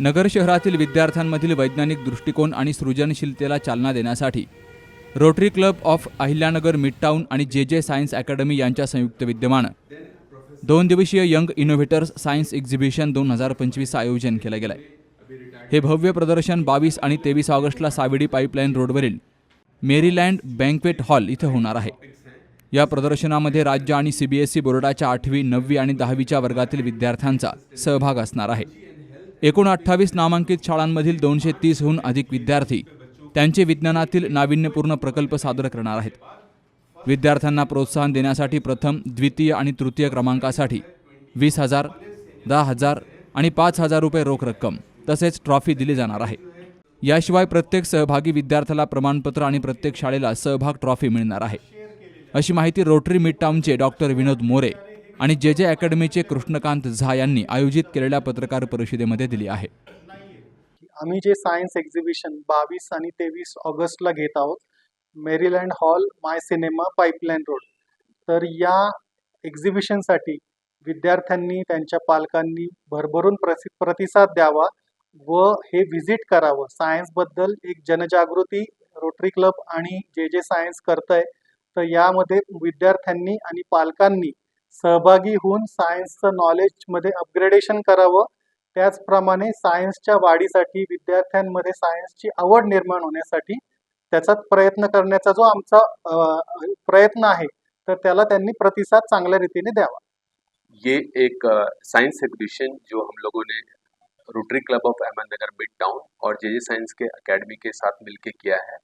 नगर शहरातील विद्यार्थ्यांमधील वैज्ञानिक दृष्टिकोन आणि सृजनशीलतेला चालना देण्यासाठी Rotary club of Ahilyanagar Midtown आणि जे जे सायन्स अकॅडमी यांच्या संयुक्त विद्यमानं दोन दिवसीय यंग इनोव्हेटर्स सायन्स एक्झिबिशन दोन हजार पंचवीसचं आयोजन केलं गेलं आहे हे भव्य प्रदर्शन बावीस आणि तेवीस ऑगस्टला सावेडी पाईपलाईन रोडवरील मेरीलँड बँकवेट हॉल इथं होणार आहे. या प्रदर्शनामध्ये राज्य आणि सीबीएसई बोर्डाच्या आठवी नववी आणि दहावीच्या वर्गातील विद्यार्थ्यांचा सहभाग असणार आहे. एकूण अठ्ठावीस नामांकित शाळांमधील दोनशे तीसहून अधिक विद्यार्थी त्यांचे विज्ञानातील नाविन्यपूर्ण प्रकल्प सादर करणार आहेत. विद्यार्थ्यांना प्रोत्साहन देण्यासाठी प्रथम द्वितीय आणि तृतीय क्रमांकासाठी वीस हजार दहा हजार आणि पाच हजार रुपये रोख रक्कम तसेच ट्रॉफी दिली जाणार आहे. याशिवाय प्रत्येक सहभागी विद्यार्थ्याला प्रमाणपत्र आणि प्रत्येक शाळेला सहभाग ट्रॉफी मिळणार आहे. अशी माहिती रोटरी मिड टाऊनचे डॉक्टर विनोद मोरे आणि जे जे अकॅडमीचे कृष्णकांत झा यांनी आयोजित केलेल्या पत्रकार परिषदेमध्ये दिली आहे. आम्ही जे सायन्स एक्झिबिशन बावीस आणि तेवीस ऑगस्टला घेत आहोत Maryland hall my cinema pipeline road. तर या एक्झिबिशनसाठी विद्यार्थ्यांनी त्यांच्या पालकांनी भरभरून प्रसि प्रतिसाद द्यावा व हे व्हिजिट करावं. सायन्सबद्दल एक जनजागृती रोटरी क्लब आणि जे जे सायन्स करतंय तर यामध्ये विद्यार्थ्यांनी आणि पालकांनी सहभागी होऊन सायन्सचं नॉलेजमध्ये अपग्रेडेशन करावं. त्याचप्रमाणे सायन्सच्या वाढीसाठी विद्यार्थ्यांमध्ये सायन्सची आवड निर्माण होण्यासाठी त्याचा प्रयत्न करण्याचा जो आमचा प्रयत्न आहे तर त्याला त्यांनी प्रतिसाद चांगल्या रीतीने द्यावा. ये एक साइंस एक्झिबिशन जो हम लोगों ने Rotary club of Ahmednagar mid town और जे जे साइंस के एकेडमी के साथ मिलके किया है।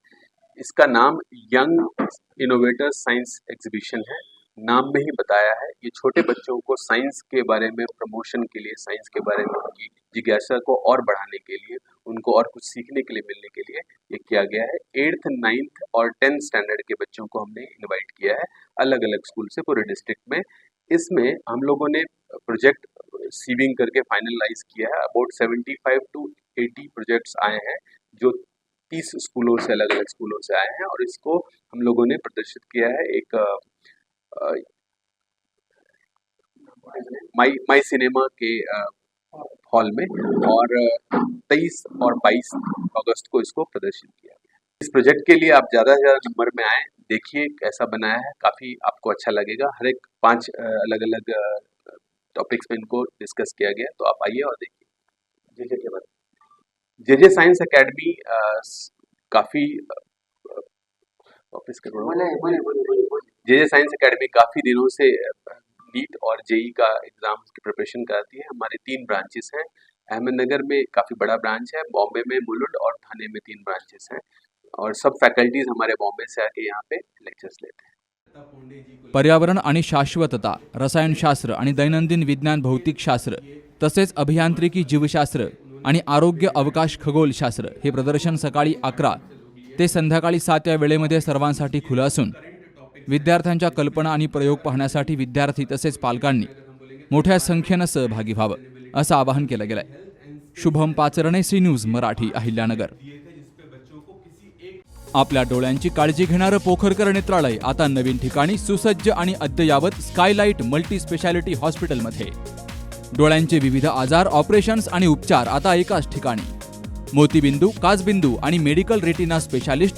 इसका नाम यंग इनोवेटर साइंस एग्जीबिशन है। नाम में ही बताया है। ये छोटे बच्चों को साइंस के बारे में प्रमोशन के लिए साइंस के बारे में उनकी जिज्ञासा को और बढ़ाने के लिए उनको और कुछ सीखने के लिए मिलने के लिए ये किया गया है। एट्थ नाइन्थ और टेंथ स्टैंडर्ड के बच्चों को हमने इनवाइट किया है अलग अलग स्कूल से पूरे डिस्ट्रिक्ट में। इसमें हम लोगों ने प्रोजेक्ट सीविंग करके फाइनलाइज किया है। अबाउट 75 टू एटी प्रोजेक्ट्स आए हैं जो 30 स्कूलों से अलग अलग स्कूलों से आए हैं और इसको हम लोगों ने प्रदर्शित किया है। एक माई माई सिनेमा के हॉल में और तेईस और बाईस अगस्त को इसको प्रदर्शित किया गया। इस प्रोजेक्ट के लिए आप ज़्यादा से ज़्यादा नंबर में आए, देखिए कैसा बनाया है, काफ़ी आपको अच्छा लगेगा। हर एक पाँच अलग अलग टॉपिक्स में इनको डिस्कस किया गया तो आप आइए और देखिए। जे जे के जे साइंस एकेडमी काफ़ी ऑफ़िस जे जे साइंस एकेडमी काफ़ी दिनों से नीट और जेई का एग्ज़ाम की प्रिपरेशन कराती है। हमारे तीन ब्रांचेस हैं। अहमदनगर में काफ़ी बड़ा ब्रांच है, बॉम्बे में मुलुंड और थाने में तीन ब्रांचेस हैं। और सब फैकल्टीज हमारे बॉम्बे से आके यहाँ पे लेक्चर्स लेते हैं। पर्यावरण आणि शाश्वतता रसायनशास्त्र आणि दैनंदिन विज्ञान भौतिकशास्त्र तसेच अभियांत्रिकी जीवशास्त्र आणि आरोग्य अवकाश खगोलशास्त्र हे प्रदर्शन सकाळी अकरा ते संध्याकाळी सात या वेळेमध्ये सर्वांसाठी खुलं असून विद्यार्थ्यांच्या कल्पना आणि प्रयोग पाहण्यासाठी विद्यार्थी तसेच पालकांनी मोठ्या संख्येनं सहभागी व्हावं असं आवाहन केलं गेलंय. Shubham Pacharne C news Marathi Ahilyanagar. आपल्या डोळ्यांची काळजी घेणारं पोखरकर नेत्रालय आता नवीन ठिकाणी सुसज्ज आणि अद्ययावत स्कायलाइट मल्टी स्पेशालिटी हॉस्पिटलमध्ये. डोळ्यांचे विविध आजार ऑपरेशन्स आणि उपचार आता एकाच ठिकाणी. मोतीबिंदू काचबिंदू आणि medical retina specialist